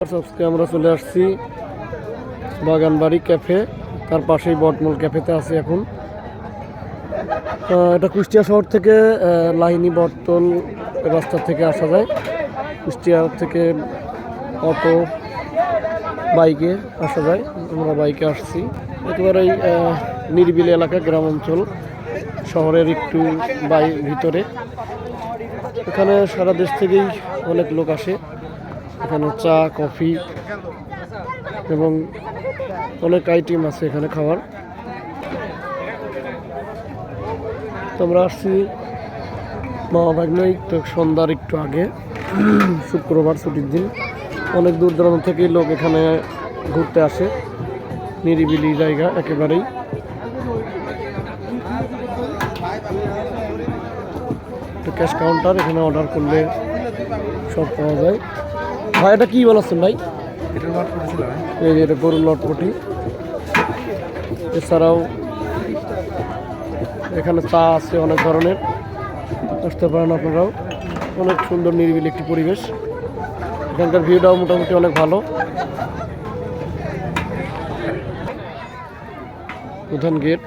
আজকে আমরা চলে আসছি। বাগানবাড়ি ক্যাফে, তার পাশেই বটমল ক্যাফেতে আছি এখন। এটা কুষ্টিয়া শহর থেকে লাহিনী বটতল রাস্তা থেকে আসা যায়। কুষ্টিয়া থেকে অটো, বাইকে আসা যায়। আমরা বাইকে আসছি। একেবারেই নিরিবিলি এলাকা গ্রাম অঞ্চল শহরের একটু বাই ভিতরে। এখানে সারা দেশ থেকেই অনেক লোক আসে। এখানে চা, কফি এবং অনেক আইটেম আছে এখানে খাওয়ার। তো আমরা আসছি মামা ভাগ্নই তো সন্ধ্যার একটু আগে, শুক্রবার ছুটির দিন। অনেক দূর দূরান্ত থেকে লোক এখানে ঘুরতে আসে। নিরিবিলি জায়গা একেবারেই। ক্যাশ কাউন্টার এখানে অর্ডার করলে সব পাওয়া যায়। ভাই? এটা কি বানাচ্ছেন ভাই এই যে এটা গরুর লটপটি এছাড়াও এখানে চা আছে অনেক ধরনের। আসতে পারেন আপনারাও। অনেক সুন্দর নিরিবিলি একটি পরিবেশ। এখানকার ভিউটাও মোটামুটি অনেক ভালো। প্রধান গেট।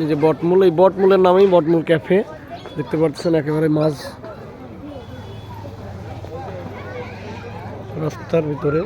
এই যে বটমূল এই বটমূলের নামেই বটমূল ক্যাফে। দেখতে পাচ্ছেন একেবারে মাঝ রাস্তার ভিতরে